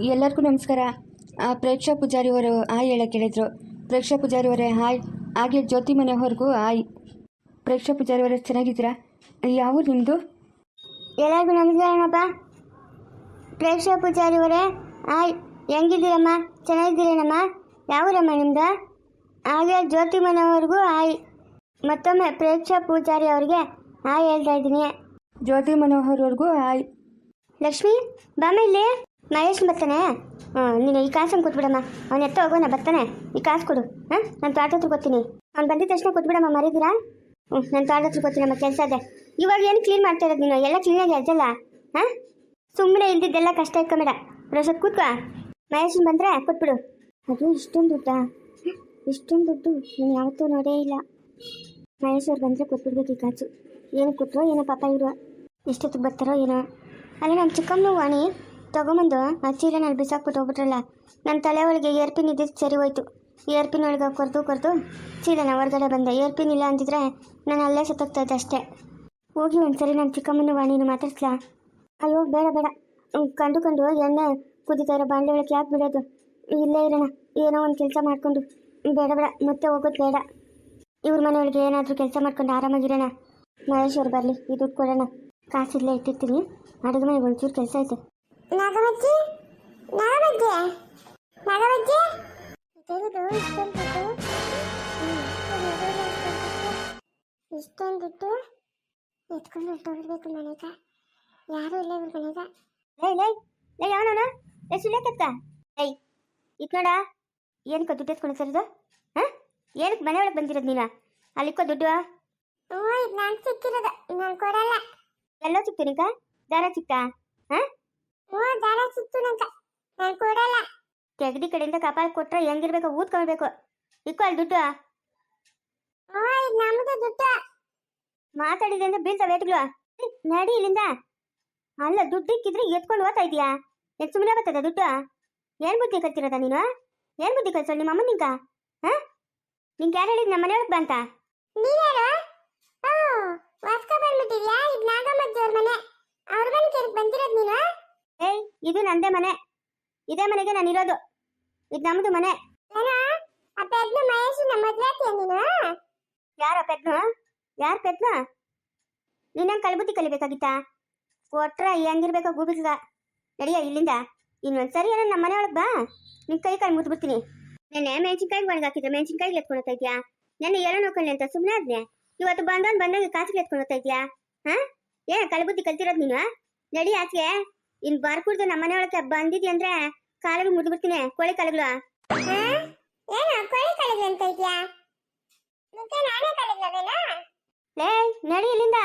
ಎಲ್ಲರಿಗೂ ನಮಸ್ಕಾರ. ಆ, ಪ್ರೇಕ್ಷಾ ಪೂಜಾರಿ ಅವರು ಹಾಯ್ ಹೇಳಕ್ಕೆ ಹೇಳಿದ್ರು ಪ್ರೇಕ್ಷಾ ಪೂಜಾರಿ ಅವರೇ ಹಾಯ್. ಹಾಗೆ ಜ್ಯೋತಿ ಮನೆಯವ್ರಿಗೂ ಹಾಯ್. ಪ್ರೇಕ್ಷಾ ಪೂಜಾರಿ ಅವರೇ ಚೆನ್ನಾಗಿದ್ದೀರಾ? ಯಾವ ನಿಮ್ಮದು ಎಲ್ಲರಿಗೂ ನಮಸ್ಕಾರನಪ್ಪ ಪ್ರೇಕ್ಷಾ ಪೂಜಾರಿ ಅವರೇ ಹಾಯ್. ಹೆಂಗಿದ್ದೀರಮ್ಮ? ಚೆನ್ನಾಗಿದ್ದೀರೇನಮ್ಮ? ಯಾವೂರಮ್ಮ ನಿಮ್ದು? ಹಾಗೆ ಜ್ಯೋತಿ ಮನೆಯವರೆಗೂ ಹಾಯ್. ಮತ್ತೊಮ್ಮೆ ಪ್ರೇಕ್ಷಾ ಪೂಜಾರಿ ಅವರಿಗೆ ಹಾಯ್ ಹೇಳ್ತಾ ಇದ್ದೀನಿ. ಜ್ಯೋತಿ ಮನೋಹರ್ ಅವ್ರಿಗೂ ಹಾಯ್. ಲಕ್ಷ್ಮಿ ಬಾಮ ಇಲ್ಲಿ? ಮಹೇಶ್ ಬರ್ತಾನೆ. ನೀನು ಈ ಕಾಸನ್ನು ಕೊಟ್ಬಿಡಮ್ಮ. ಅವ್ನು ಎತ್ತ ಹೋಗೋಣ ಬರ್ತಾನೆ. ಈ ಕಾಸು ಕೊಡು. ಹಾಂ, ನಾನು ತಾಟ ಹತ್ರ ಕೊಡ್ತೀನಿ. ಅವ್ನು ಬಂದಿದ ತಕ್ಷಣ ಕೊಟ್ಬಿಡಮ್ಮ ಮರಿದಿರಾ ಹ್ಞೂ ನಾನು ತಾಟ ಹತ್ರ ಕೊಡ್ತೀನಮ್ಮ ಕೆಲಸ ಇದೆ. ಇವಾಗ ಏನು ಕ್ಲೀನ್ ಮಾಡ್ತಾ ಇರೋದು ನೀನು? ಎಲ್ಲ ಕ್ಲೀನಾಗಿ ಅಜ್ಜಲ್ಲ ಹಾಂ? ಸುಮ್ಮನೆ ಇಲ್ದಿದ್ದೆಲ್ಲ ಕಷ್ಟ ಇಟ್ಕೊಂಬೇಡ. ರೋಷತ್ ಕೂತ್ಕೋ. ಮಹೇಶನ್ ಬಂದರೆ ಕೊಟ್ಬಿಡು. ಅದು ಇಷ್ಟೊಂದು ದುಡ್ಡಾ? ಇಷ್ಟೊಂದು ದುಡ್ಡು? ನಾನು ಯಾವತ್ತೂ ನೋಡೇ ಇಲ್ಲ. ಮಹೇಶ್ ಅವ್ರು ಬಂದರೆ ಕೊಟ್ಬಿಡ್ಬೇಕು ಈ ಕಾಸು. ಏನು ಕೊಟ್ಟರೋ ಏನೋ ಪಾಪ ಇವರು. ಎಷ್ಟೊತ್ತಿಗೆ ಬರ್ತಾರೋ ಏನೋ. ಅಲ್ಲ ನಮ್ಮ ಚಿಕ್ಕಮ್ಮ ವಾಣಿ. ತೊಗೊಂಬಂದು ಆ ಚೀಲನಲ್ಲಿ ಬಿಸಾಕ್ಬಿಟ್ಟು ಹೋಗ್ಬಿಟ್ರಲ್ಲ ನನ್ನ ತಲೆ ಒಳಗೆ ಏರ್ ಪಿನ್ ಇದ್ದಿದ್ದು ಸರಿ ಹೋಯ್ತು. ಏರ್ ಪಿನ್ ಒಳಗೆ ಕೊರೆದು ಕೊರೆದು ಚೀಲನ ಹೊರಗಡೆ ಬಂದೆ. ಏರ್ ಪಿನ್ ಇಲ್ಲ ಅಂತಿದ್ರೆ ನಾನು ಅಲ್ಲೇ ಸತ್ತೋಗ್ತಾ ಇದ್ದೆ ಅಷ್ಟೇ. ಹೋಗಿ ಒಂದ್ಸರಿ ನನ್ನ ಚಿಕ್ಕಮ್ಮನ ವಾಣಿನ ಮಾತಾಡ್ಸ್ಲಾ. ಅಯ್ಯೋ, ಬೇಡ ಬೇಡ. ಕಂಡು ಕಂಡು ಎಣ್ಣೆ ಕುದಿತಾ ಇರೋ ಬಾಂಡೆ ಒಳಗೆ ಯಾಕೆ ಬಿಡೋದು ಇಲ್ಲೇ ಇರೋಣ. ಏನೋ ಒಂದು ಕೆಲಸ ಮಾಡಿಕೊಂಡು. ಬೇಡ ಬೇಡ. ಮತ್ತೆ ಹೋಗೋದು ಬೇಡ. ಇವ್ರ ಮನೆಯೊಳಗೆ ಏನಾದರೂ ಕೆಲಸ ಮಾಡ್ಕೊಂಡು ಆರಾಮಾಗಿರೋಣ. ಮಹೇಶ್ ಅವ್ರು ಬರಲಿ. ಈ ದುಡ್ಡು ಕೊಡೋಣ. ಕಾಸಿಲ್ಲೇ ಇಟ್ಟಿರ್ತೀನಿ. ಅಡುಗೆ ಮನೆಗೆ ಒಂಚೂರು ಕೆಲಸ ಐತೆ. ನಾಗಮಜ್ಜಿ? ನಾಗಮಜ್ಜಿ? ನಾಗಮಜ್ಜಿ? ಇಷ್ಟೊಂದಿಟ್ಟು ದುಡ್ಡು ಎತ್ಕೊಂಡು ಹೊರಟೋಗ್ಬೇಕು ಮನೆಗ. ಯಾರು ಇಲ್ಲ ಇವ್ರ ಮನೆಗ. ಲೇ ಲೇ ಲೇ ಯಾವನವನ ಲೈ ಸುಳ್ಯಕತ್ತ ಲೈ ಇತ್ ನೋಡ ಏನಕ್ಕೆ ದುಡ್ಡು ಎತ್ಕೊಂಡು ಸರಿದು ಹಾಂ? ಏನಕ್ಕೆ ಮನೆ ಒಳಗೆ ಬಂದಿರೋದು ನೀನು? ಅಲ್ಲಿಕ್ಕೋ ದುಡ್ಡು. ಓ ಇದು ನಾನು ಸಿಕ್ಕಿರೋದು ನಾನು ಕೊಡಲ್ಲ. ಎಲ್ಲ ಸಿಕ್ತು ನಿಂಕ ದಾರ ಸಿಕ್ತಾ? ಹಾಂ? ಓ ದಾರ ಸಿಕ್ತು ನಂಕ ನಾನು ಕೊಡಲ್ಲ. ಕಡೆಯಿಂದ ಕಪಾಲ್ ಕೊಟ್ರೆ ಹೆಂಗಿರ್ಬೇಕು ಊದ್ಕೊಳ್ಬೇಕು. ಇಕ್ಕೋ ಅಲ್ಲಿ ದುಡ್ಡು. ಓ ಇದು ನಮ್ಮದು ದುಡ್ಡು. ಮಾತಾಡಿದ್ರೆ ಅಂದ್ರೆ ಬೀಳ್ತಾ ವೇಟ್ಗಳು ನಡಿ ಇಲ್ಲಿಂದ. ಅಲ್ಲ ದುಡ್ಡು ಇಕ್ಕಿದ್ರೆ ಎತ್ಕೊಂಡು ಓದ್ತಾ ಇದೀಯಾ ಎಷ್ಟು ಸುಮ್ಮನೆ ಬರ್ತದ ದುಡ್ಡು? ಏನ್ ಬುದ್ಧಿ ಕಲ್ತಿರೋದ ನೀನು? ಏನ್ ಬುದ್ಧಿ ಕಲ್ಸೋ ನಿಮ್ಮ ಅಮ್ಮ ನಿಂಕ ಹಾ? ನಿಂಗೆ ಯಾರು ಹೇಳಿದ್ ನಮ್ಮ ಮನೆಯೊಳಗೆ ಬಂತ? ನೀವ್ಯಾರು ವಾಸ್ಕ ಬಂದ್ಬಿಟ್ಟಿದ್ಯಾ? ಇದು ನಾಗಮ್ಮಜ್ಜಿ ಅವ್ರ ಮನೆ ಅವ್ರ ಮನೆ ಕೇಳಕ್ ಬಂದಿರೋದು ನೀನು ಏಯ್ ಇದು ನಂದೇ ಮನೆ. ಇದೇ ಮನೆಗೆ ನಾನು ಇರೋದು. ಇದು ನಮ್ದು ಮನೆ. ಯಾರ ಪೆದ್ನು ಯಾರ ಪೆದ್ನು ನೀನಂಗೆ ಕಲ್ಬುದ್ದಿ ಕಲಿಬೇಕಾಗಿತ್ತಾ? ಕೊಟ್ರ ಹೆಂಗಿರ್ಬೇಕೋ ಗೂಬಿಗ ನಡಿಯ ಇಲ್ಲಿಂದ. ಇನ್ನೊಂದ್ಸರಿ ಏನೋ ನಮ್ಮ ಮನೆ ಒಳಗೆ ಬಾ. ನಿನ್ ಕೈ ಕಾಲು ಮುದ್ಬಿಡ್ತೀನಿ. ನೆನ್ನೆ ಮೆಣಸಿನ್ಕಾಯಿ ಒಳಗೆ ಹಾಕಿದ್ರೆ ಮೆಣಸಿನ್ಕಾಯಿಗೆ ಎತ್ಕೊಂಡು ಹೋಗ್ತಾ ಇದ್ಯಾ? ನೆನ್ನೆ ಎಲ್ಲ ನೋಡ್ಕೊಳ್ಳಿ ಅಂತ ಸುಮ್ಮನೆ ಆದ್ನೆ. ಇವತ್ತು ಬಂದವನ್ ಬಂದಂಗೆ ಕಾಸಿಗೆ ಎತ್ಕೊಂಡು ಹೋಗ್ತಾ ಇದ್ಯಾ? ಹಾ? ಏನ್ ಕಲ್ಬುದ್ದಿ ಕಲ್ತಿರೋದು ನೀನು? ನಡಿ ಆಚೆ. ಇನ್ ಬರ್ಕೂಡ್ದು ನಮ್ಮ ಮನೆ ಒಳಗೆ ಬಂದಿದ್ಯ ಅಂದ್ರೆ ಕಾಲಿಗೆ ಮುದ್ಬಿಡ್ತೀನಿ ಕೋಳಿ ಕಾಲುಗಳು. ಏನು ಕೋಳಿ ಕಾಲಿಗೆ ಅಂತ ಇದ್ಯಾ? ನಾನೇ ಕಾಲಿಗೆ ಲೇ ನಡಿ ಇಲ್ಲಿಂದ.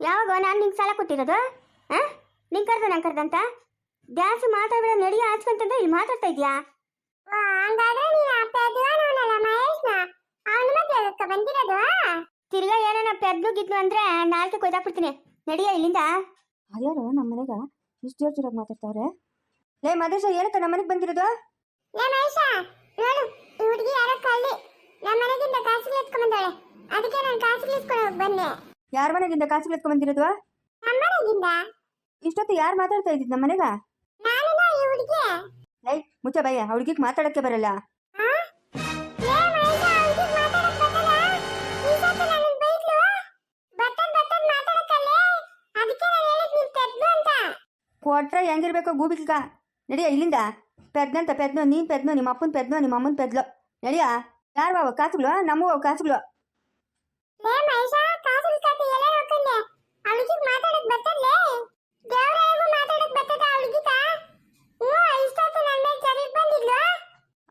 ಯಾವಾಗ ನಾನು ನಿಂಗೆ ಸಾಲ ಕೊಟ್ಟಿರೋದು? ಆ ನಿಂಗೆ ಕರ್ದ ನಂಗೆ ಕರ್ದಂತ? ಜಾಸ್ತಿ ಮಾತಾಡ್ಬೇಡ ನಡಿ ಆಚ್ಕೊಂತಂದ್ರೆ ಇಲ್ಲಿ ಮಾತಾಡ್ತಾ ಇದ್ಯಾ? ತಿರ್ಗಾ ಏನೋ ಪೆದ್ಲು ಗಿದ್ಲು ಅಂದ್ರೆ ನಾಲ್ಕೆ ಕೊಯ್ದಾಕ್ಬಿಡ್ತೀನಿ. ನಡಿಯ ಇಲ್ಲಿಂದ? ಅದ್ಯಾರು ನಮ್ಮ ಮನೆಗ? ಇಷ್ಟು ಜೋರ್ ಜೋರಾಗಿ ಮಾತಾಡ್ತಾವ್ರೆ? ಲೇ ಮದೇಶ ಏನಕ್ಕ ನಮ್ಮ ಮನೆಗೆ ಬಂದಿರೋದು? ಹುಡುಗಿ ಯಾರೋ ಕಳ್ಳಿ. ನಮ್ಮ ಮನೆಗಿಂದ ಕಾಸಿಗೆ ಎತ್ಕೊಂಡ್ಬಂದಾಳೆ ಅದಕ್ಕೆ ನಾನು ಕಾಸಿಗೆ ಇಸ್ಕೊಂಡು ಬನ್ನಿ ಯಾರ ಮನೆಗಿಂದ ಕಾಸುಗಳು ಎತ್ಕೊಂಡ್ ಬಂದಿರೋದು? ನಮ್ಮ ಮನೆಗಿಂದ? ಇಷ್ಟೊತ್ತು ಯಾರು ಮಾತಾಡ್ತಾ ಇದ್ದಿದ್ದು ನಮ್ಮ ಮನೆಗ? ನಾನು ಈ ಹುಡುಗಿ? ಲೈ ಮುಚ್ಚ ಭಯ ಹುಡುಗಿಗೆ ಮಾತಾಡಕ್ಕೆ ಬರಲ್ಲ. ಕೊಟ್ರೆ ಹೆಂಗಿರ್ಬೇಕು ಗೂಬಿಕ ನಡಿಯ ಇಲ್ಲಿಂದ? ಪೆದ್ನಂತ ಪೆದ್ನೋ ನೀನ್ ಪೆದ್ನೋ ನಿಮ್ಮ ಅಪ್ಪನ ಪೆದ್ನೋ ನಿಮ್ಮ ಅಮ್ಮನ ಪೆದ್ಲು. ನಡಿಯ ಯಾರು ಅವ ಕಾಸುಗಳು ನಮ್ಮವು ಅವು ಕಾಸುಗಳು?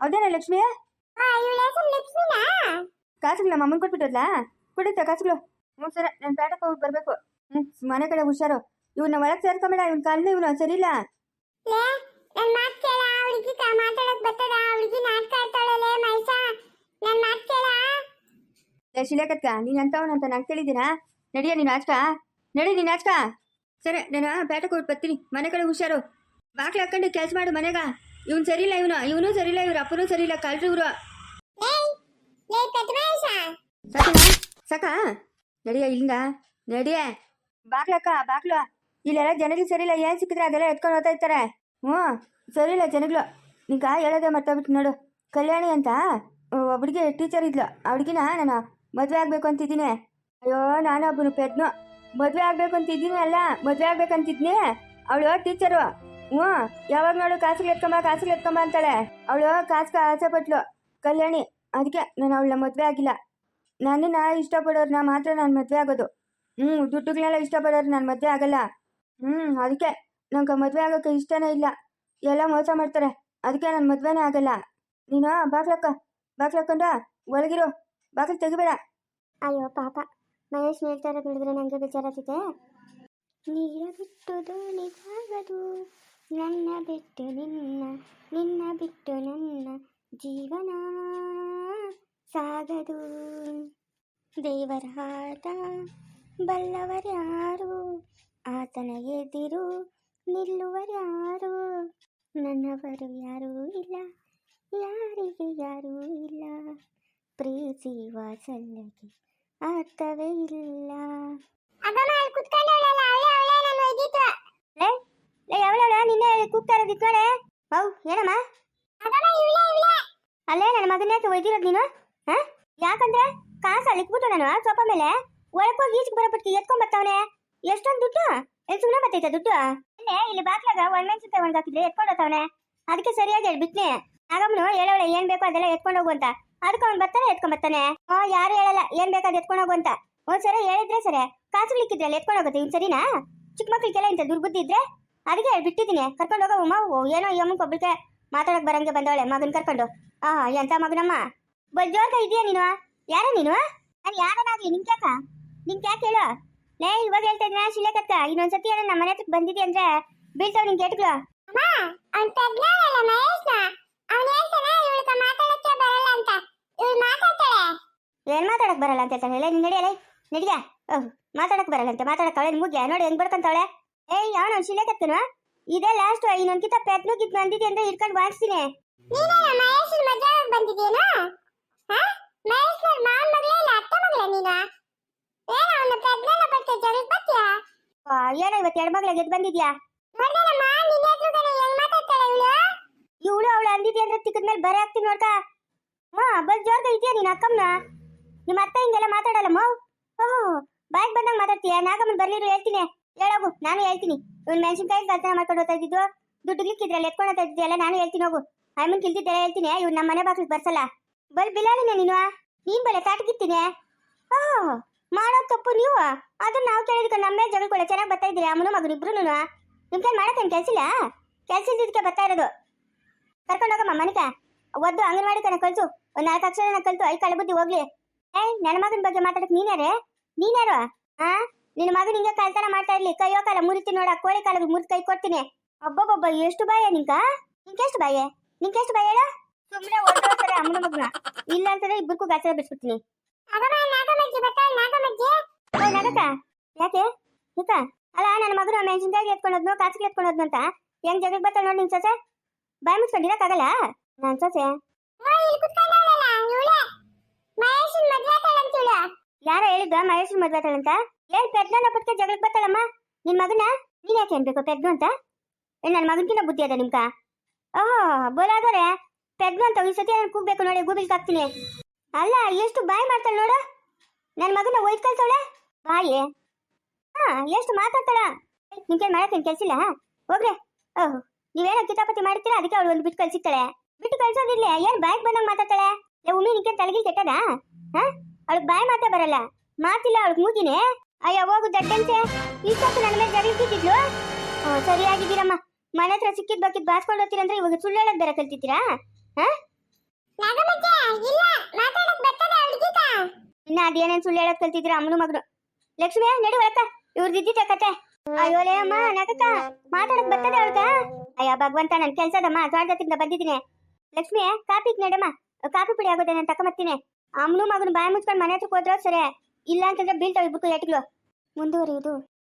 ಹೌದೇನ ಲಕ್ಷ್ಮಿ? ಕಾಸುಗಳು ನಮ್ಮ ಅಮ್ಮನ ಕೊಟ್ಬಿಟ್ಟಲ್ಲ ಕೊಡಿತ ಕಾಸುಗಳು. ಹ್ಞೂ ಸರಿ ನಾನು ಪೇಟಕ್ಕೆ ಹೋಗಿ ಬರಬೇಕು. ಹ್ಞೂ ಮನೆ ಕಡೆ ಹುಷಾರು. ಇವ್ನ ಒಳಗೆ ಸೇರ್ಕೊಂಬೇಡ ಇವನ್ ಕಾಲನೇ ಇವನು ಸರಿ ಇಲ್ಲ ನನ್ ಮಾತ್ ಕೇಳ ಅವಳಿಗೆ ಮಾತಾಡಕ್ ಬರ್ತದ ಅವಳಿಗೆ ನಾಟಕ ಆಡ್ತಾಳಲೆ ಮೈಸಾ. ನನ್ ಮಾತ್ ಕೇಳ. ಲೇ ಶಿಲೇಕತ್ಕ ನೀನು ಅಂತವನಂತ ನಂಗೆ ಕೇಳಿದ್ದೀರಾ ನಡಿಯ ನೀನು ಆಚಕ ನಡಿ ನೀನು ಆಚಕ ಸರಿ ನಾನು ಪೇಟಕ್ಕೆ ಹೋಗಿ ಬರ್ತೀನಿ. ಮನೆ ಕಡೆ ಹುಷಾರು. ಬಾಕ್ಲ ಹಾಕೊಂಡು ಕೆಲಸ ಮಾಡು ಮನೆಗ. ಇವನು ಸರಿ ಇಲ್ಲ ಇವನು ಇವನು ಸರಿ ಇಲ್ಲ ಇವ್ರ ಅಪ್ಪನೂ ಸರಿಯಿಲ್ಲ ಇಲ್ಲ ಇವ್ರು. ಲೇ ಲೇ ಸಾಕಾ ಸಾಕಾ? ನಡಿಯ ಇಲ್ಲಿಂದ. ನಡಿಯ. ಬಾಕ್ಲಕ್ಕ ಬಾಕ್ಲು. ಇಲ್ಲೆಲ್ಲ ಜನಗಳು ಸರಿ ಇಲ್ಲ ಏನು ಸಿಕ್ಕಿದ್ರೆ ಅದೆಲ್ಲ ಎತ್ಕೊಂಡು ಹೋಗ್ತಾ ಇರ್ತಾರೆ. ಹ್ಞೂ ಸರಿ ಇಲ್ಲ ಜನಗಳು. ನಿಂಗ ಹೇಳೋದೇ ಮರ್ತೋಗ್ಬಿಟ್ಟು ನೋಡು. ಕಲ್ಯಾಣಿ ಅಂತ ಒಬ್ಬಳಿಗೆ ಟೀಚರ್ ಇದ್ಲು. ಅವಳಿಗಿನ ನಾನು ಮದುವೆ ಆಗಬೇಕು ಅಂತಿದ್ದೀನಿ. ಅಯ್ಯೋ, ನಾನು ಒಬ್ಬನು ಪೆದ್ನು. ಮದುವೆ ಆಗಬೇಕು ಅಂತಿದ್ದೀನಿ ಅಲ್ಲ, ಮದುವೆ ಆಗ್ಬೇಕಂತಿದ್ನಿ ಅವಳು ಟೀಚರು ಹ್ಞೂ, ಯಾವಾಗ ನೋಡು ಕಾಸಿಗೆ ಎತ್ಕೊಂಬ ಕಾಸಿಗೆ ಎತ್ಕೊಂಬ ಅಂತಾಳೆ. ಅವಳು ಕಾಸು ಆಸೆ ಪಟ್ಲು. ಕಲ್ಯಾಣಿ ಅದಕ್ಕೆ ನಾನು ಅವಳ ಮದುವೆ ಆಗಿಲ್ಲ. ನನ್ನನ್ನು ನಾ ಮಾತ್ರ ನಾನು ಮದುವೆ ಆಗೋದು. ಹ್ಞೂ ದುಡ್ಡುಗಳನ್ನೆಲ್ಲ ಇಷ್ಟಪಡೋರು ನಾನು ಮದುವೆ ಆಗಲ್ಲ. ಹ್ಞೂ ಅದಕ್ಕೆ ನಂಗೆ ಮದುವೆ ಆಗೋಕ್ಕೆ ಇಷ್ಟನೇ ಇಲ್ಲ. ಎಲ್ಲ ಮೋಸ ಮಾಡ್ತಾರೆ. ಅದಕ್ಕೆ ನಾನು ಮದುವೆನೇ ಆಗಲ್ಲ. ನೀನು, ಬಾಗ್ಲಕ್ಕ ಬಾಗ್ಲಕ್ಕೊಂಡ ಒಳಗಿರು. ಬಾಗ್ಲು ತೆಗಿಬೇಡ. ಅಯ್ಯೋ, ಪಾಪ. ಮಹೇಶ್ ಹೇಳ್ತಾ ಇರೋದು ನೋಡಿದ್ರೆ ನನಗೆ ಬೇಜಾರಾಗ್ತಿದೆ. ನೀರ ಬಿಟ್ಟು ದೋಣಿಗಾಗದು ನನ್ನ ಬಿಟ್ಟು ನಿನ್ನ ನಿನ್ನ ಬಿಟ್ಟು ನನ್ನ ಜೀವನ ಸಾಗದು. ದೇವರಾದ ಬಲ್ಲವರ್ಯಾರು. ಆತನ ಎದಿರು ನಿಲ್ಲುವರ್ಯಾರು ನನ್ನವರು ಯಾರೂ ಇಲ್ಲ ಯಾರಿಗೆ ಯಾರೂ ಇಲ್ಲ. ಪ್ರೀತಿ ವಾತ್ಸಲ್ಯಕ್ಕೆ ಅರ್ಥವೇ ಇಲ್ಲ. ನಿನ್ನೆ ಕೂಗ್ತಾ ಇರೋದು ಕಡೆ ಹೌ ಏನಮ್ಮ? ಅಲ್ಲೇ ನನ್ನ ಮಗನ ಯಾಕೆ ಒಯ್ದಿರೋದು ನೀನು? ಹಾ? ಯಾಕಂದ್ರೆ ಕಾಸು ಅಳಿಕ್ಬಿಟ್ಟು ನಾನು ಸೋಪ ಮೇಲೆ. ಒಳಕೋಗಿ ಈಚೆಗೆ ಬರೋಪಟ್ಟಿಗೆ ಎತ್ಕೊಂಡ್ ಬರ್ತಾವನೆ. ಎಷ್ಟೊಂದು ದುಡ್ಡು? ಎಲ್ಲಿ ಸುಮ್ಮನೆ ಬರ್ತೈತೆ ದುಡ್ಡು? ನಿನ್ನೆ ಇಲ್ಲಿ ಬಾಕ್ಲಾಗ ಒಣಮೆಣಸಿನ್ಕಾಯಿ ಹಾಕಿದ್ರೆ ಎತ್ಕೊಂಡು ಹೋಗ್ತಾವನೆ ಅದಕ್ಕೆ ಸರಿಯಾಗಿ ಹೇಳಿ ಬಿಟ್ನೆ. ಆಗಮ್ನು ಹೇಳವಳೆ, ಏನ್ ಬೇಕೋ ಅದೆಲ್ಲ ಎತ್ಕೊಂಡು ಹೋಗು ಅಂತ. ಅದಕ್ಕೆ ಅವ್ನು ಬರ್ತಾನೆ, ಎತ್ಕೊಂಡ್ ಬರ್ತಾನೆ. ಓ ಯಾರು ಹೇಳಲ್ಲ, ಏನ್ ಬೇಕಾದ ಎತ್ಕೊಂಡು ಹೋಗು ಅಂತ. ಒಂದ್ ಸರಿ ಹೇಳಿದ್ರೆ ಸರಿ. ಅಲ್ಲಿ ಎತ್ಕೊಂಡು ಹೋಗುತ್ತೆ ಇನ್ ಸರಿನಾ? ಚಿಕ್ಕ ಮಕ್ಳಿಗೆಲ್ಲ ಇಂತ ದುರ್ಬುದ್ಧಿ ಇದ್ರೆ? ಅದಕ್ಕೆ ಬಿಟ್ಟಿದ್ದೀನಿ. ಕರ್ಕೊಂಡು ಹೋಗೋ ಅಮ್ಮ ಏನೋ ಅಮ್ಮಕ್ಕೆ ಒಬ್ಬಳಿಗೆ ಮಾತಾಡಕ್ ಬರಂಗೆ ಬಂದವಳೆ, ಮಗನ್ ಕರ್ಕೊಂಡು. ಆ, ಎಂತ ಮಗನಮ್ಮ? ಬಜ್ಜೋರ್ಗ ಇದೆಯಾ ನೀನು? ಯಾರ ನೀನು? ನಾನು ಯಾರನ್ನಾಗ್ಲಿ? ನಿನ್ ಕ್ಯಾಕ ನಿನ್ ಕ್ಯಾಕ್ ಹೇಳು? ಲೇ ಇವಾಗ ಹೇಳ್ತಾ ಇದ್ನ? ಶಿಲೆ ಕಕ್ಕ ಇನ್ನೊಂದ್ಸತಿ ಏನೋ ನಮ್ಮ ಮನೆ ಹತ್ರಕ್ಕೆ ಬಂದಿದ್ದೆ ಅಂದ್ರೆ ಬೀಳ್ತಾವ್ ನಿನ್ ಕೇಟ್ಗಳು ಏನ್ ಮಾತಾಡಕ್ ಬರಲ್ಲ ಅಂತ ಹೇಳ್ತಾಳೆ ನೀನ್ ನಡಿಯಲೇ ನಡಿಯ ಮಾತಾಡಕ್ ಬರಲ್ಲ ಅಂತ ಮಾತಾಡಕ್ ಅವಳೆ ಮುಗ್ಯ? ನೋಡಿ ಹೆಂಗ್ ಬರ್ಕಂತಾವಳೆ ಏಯ್ ಅವನು ಶಿಲೆ ಕತ್ತನು ಇದೇ ಲಾಸ್ಟ್ ಇನ್ನೊಂದ್ಕಿತ ಪೆತ್ನು ಕಿತ್ ಬಂದಿದ್ದೆ ಅಂತ ಇಟ್ಕೊಂಡು ಬಾರಿಸ್ತೀನಿ. ಬಂದಿದ್ಯೇನೋ? ಮಹೇಶ್ ಮಾವನ್ ಮಗಳೇ ಇಲ್ಲ ಅತ್ತ ಮಗಳ ನೀನು? ಏನೋ ಅವನ ಪ್ರಜ್ಞಾನ ಪಟ್ಟೆ ಜಗಳ ಬತ್ತೀಯಾ ಏನೋ ಇವತ್ತು ಎರಡು ಮಗಳ ಗೆದ್ದು ಬಂದಿದ್ಯಾ? ನೋಡ್ದಲ್ಲಮ್ಮ ನಿನ್ನ ಎದುರುಗಡೆ ಹೆಂಗ್ ಮಾತಾಡ್ತಾಳೆ ಇವಳು? ಇವಳು ಅವಳು ಅಂದಿದ್ಯ ಅಂದ್ರೆ ತಿಕ್ಕದ ಮೇಲೆ ಬರೆ ಹಾಕ್ತೀನಿ ನೋಡ್ಕ ಹಾ ಬಲ್ ಜೋರ್ಗ ಇದೆಯಾ ನೀನು ಅಕ್ಕಮ್ಮನ ನಿಮ್ಮ ಅತ್ತ ಹಿಂಗೆಲ್ಲ ಮಾತಾಡಲ್ಲಮ್ಮ? ಓಹ್ ಬಾಯ್ಗೆ ಬಂದಾಗ ಮಾತಾಡ್ತೀಯ? ನಾಗಮ್ಮನ ಬರ್ಲಿರು ಹೇಳ್ತೀನಿ. ಹೇಳೋಗು ನಾನು ಹೇಳ್ತೀನಿ. ಇವ್ನು ಮೆಣಸಿನ್ಕಾಯಿ ಕಲ್ತನ ಮಾಡ್ಕೊಂಡು ಹೋಗ್ತಾ ಇದ್ದಿದ್ದು. ದುಡ್ಡು ಗಿಕ್ಕಿದ್ರಲ್ಲಿ ಎತ್ಕೊಂಡು ಹೋಗ್ತಾ ಇದ್ದಿದ್ದೆಲ್ಲ ನಾನು ಹೇಳ್ತೀನಿ ಹೋಗು. ಅಮ್ಮನ್ ಕಿಲ್ತಿದ್ದೆಲ್ಲ ಹೇಳ್ತೀನಿ ಇವ್ನು ನಮ್ಮ ಮನೆ ಬಾಗಿಲಿಗೆ ಬರ್ಸಲ್ಲ. ಬಲ್ ಬಿಲಾಲಿನ ನೀನು ನೀನ್ ಬಲೆ ತಾಟಗಿತ್ತೀನಿ ಓಹ್. ಮಾಡೋ ತಪ್ಪು ನೀವು? ಅದನ್ನ ನಾವು ಕೇಳಿದ್ರೆ ನಮ್ಮೇ ಕೂಡ ಚೆನ್ನಾಗಿ ಬರ್ತಾ ಇದ್ದೀರಿ? ಅಮ್ಮನು ಮಗನ ಇಬ್ರು ನಿಮ್ ಕೈ ಮಾಡಕ್ಕೇನು ಕೆಲಸ ಇಲ್ಲ ಕೆಲಸ ಇದ್ದಿದ್ದಕ್ಕೆ ಬರ್ತಾ ಇರೋದು. ಕರ್ಕೊಂಡು ಹೋಗಮ್ಮ ಮನಿಕ ಒದ್ದು ಅಂಗನವಾಡಿ ಕಣ ಕಲ್ತು ಒಂದ್ ನಾಲ್ಕು ಅಕ್ಷರನ ಕಲ್ತು ಐ ಕಳೆ ಬುದ್ಧಿ ಹೋಗ್ಲಿ. ಏ, ನನ್ನ ಮಗನ ಬಗ್ಗೆ ಮಾತಾಡಕ್ ನೀನ್ಯಾರೇ ನೀನ್ಯಾರು ಆ? ನಿನ್ನ ಮಗನ ಹಿಂಗೆ ಕಳ್ತನ ಮಾಡ್ತಾ ಇರ್ಲಿ. ಕೈಯೋ ಕಾಲ ಮುರಿತಿ ನೋಡ ಕೋಳಿ ಕಾಲ ಮುರಿದು ಕೈ ಕೊಡ್ತೀನಿ. ಒಬ್ಬೊಬ್ಬೊಬ್ಬ ಎಷ್ಟು ಬಾಯ ನಿಂಕ ನಿಂಕೆಷ್ಟು ಬಾಯೆ? ನಿಂಕೆಷ್ಟು ಬಾಯ ಹೇಳ? ಸುಮ್ಮನೆ ಅಮ್ಮನ ಮಗನ. ಇಲ್ಲ ಅಂತಂದ್ರೆ ಇಬ್ಬರಿಗೂ ಗಾಚರ ಬಿಡ್ಸ್ಬಿಡ್ತೀನಿ. ನಗಕ ಯಾಕೆ? ಯಾಕ? ಅಲ್ಲ ನನ್ನ ಮಗನ ಮೆಣಸಿನ್ಕಾಯಿ ಎತ್ಕೊಂಡೋದ್ನು ಕಾಸಿಗೆ ಎತ್ಕೊಂಡೋದ್ನು ಅಂತ. ಹೆಂಗ್ ಜಗಳ ಬರ್ತಾಳೆ ನೋಡಿ ನಿನ್ ಸೊಸೆ? ಬಾಯ್ ಮುಚ್ಕೊಂಡಿರಕ್ಕಾಗಲ್ಲ ನನ್ ಸೊಸೆ. ಯಾರ ಹೇಳಿದ್ದ ಮಹೇಶನ್ ಮದ್ವೆ ಆತಾಳಂತ ಏನ್ ಪೆದ್ನ ಪಟ್ಕೆ ಜಗಳಕ್ಕೆ ಬರ್ತಾಳಮ್ಮ. ನಿನ್ ಮಗನ? ನೀನ್ ಯಾಕೆ ಅನ್ಬೇಕು ಅಂತ? ನನ್ನ ಬುದ್ಧಿ ಅದ ನಿಮ್ಗ ಓಹೋ ಬೋಲಾದವ್ರೆ ಪೆದ್ದು ಅಂತ ಈ ಸತಿ ಕೂಗ್ಬೇಕು ನೋಡಿ ಗೂಬಿಲ್ಗೆ ಹಾಕ್ತೀನಿ. ಅಲ್ಲ, ಎಷ್ಟು ಬಾಯ್ ಮಾಡ್ತಾಳೆ ನೋಡು. ನನ್ನ ಮಗನ ಒಯ್ದು ಕಲ್ತವಳೆ? ಬಾಯಿ? ಹಾ, ಎಷ್ಟು ಮಾತಾಡ್ತಾಳ? ನಿಂಗೆ ನಿನ್ ಕೆಲ್ಸಿಲ್ಲ ಹೋಗ್ರೆ. ಓಹ್ ನೀವೇನೋ ಕಿತಾಪತಿ ಮಾಡ್ತೀರಾ ಅದಕ್ಕೆ ಅವಳು ಒಂದು ಬಿಟ್ಟು ಕಳ್ಸಿರ್ತಾಳೆ. ಬಿಟ್ಟು ಕಳ್ಸೋದಿಲ್ಲ ಏನ್ ಬಾಯ್ಗೆ ಬಂದಂಗ ಮಾತಾಡ್ತಾಳೆ? ಉಮ್ಮಿ ನಿಂಗೆ ತಲೆಗಿಲ್ ಕೆಟ್ಟದ? ಹಾ? ಅವಳಿಗೆ ಬಾಯ್ ಮಾತೇ ಬರಲ್ಲ. ಮಾತಿಲ್ಲ, ಅವಳಿಗೆ ಮೂಗಿನೇ. ಅಯ್ಯೋ, ಹೋಗು ದಡ್ಡಂತೆ. ಇಷ್ಟೊತ್ತು ನನ್ನ ಮೇಲೆ ಜಡಿ ಬಿದ್ದಿದ್ಲು ಸರಿಯಾಗಿದ್ದೀರಮ್ಮ ಮನೆ ಹತ್ರ ಸಿಕ್ಕಿದ್ ಬಕ್ಕಿದ್ ಬಾಸ್ಕೊಂಡು ಹೋಗ್ತೀರಂದ್ರೆ ಇವಾಗ ಸುಳ್ಳು ಬೇರೆ ಕಲ್ತಿದ್ದೀರಾ? ಹಾ? ಇನ್ನ ಅದೇನೇನ್ ಸುಳ್ಳು ಹೇಳಕ್ ಕಲ್ತಿದ್ರ ಅಮ್ಮನ ಮಗನು. ಲಕ್ಷ್ಮಿ, ನಡು ಒಳಕ ಇವ್ರ ಇದ್ದಿದ್ದೆ ಕತೆ. ಅಯ್ಯೋಲೇ ಅಮ್ಮ, ನಗಕ್ಕ. ಮಾತಾಡಕ್ ಬರ್ತದೆ ಅವಳ್ಗ. ಅಯ್ಯ, ಭಗವಂತ, ನನ್ ಕೆಲ್ಸದಮ್ಮ, ದ್ವಾರದತ್ತಿಂದ ಬಂದಿದ್ದೀನಿ. ಲಕ್ಷ್ಮಿ ಕಾಪಿಗ್ ನಡಮ್ಮ. ಕಾಫಿ ಪುಡಿ ಆಗೋದೆ ನಾನು ತಕೊಂಬರ್ತೀನಿ ಅಮ್ಮನು ಮಗನು ಬಾಯಿ ಮುಚ್ಕೊಂಡು ಮನೆ ಹತ್ರಕ್ಕೆ ಹೋದ್ರ ಸರಿ. ಇಲ್ಲ ಅಂತಂದ್ರೆ ಬೀಳ್ತಾವೆ ಇಬ್ಬರು ಎಟ್ಗಳು ಮುಂದುವರಿಯುವುದು.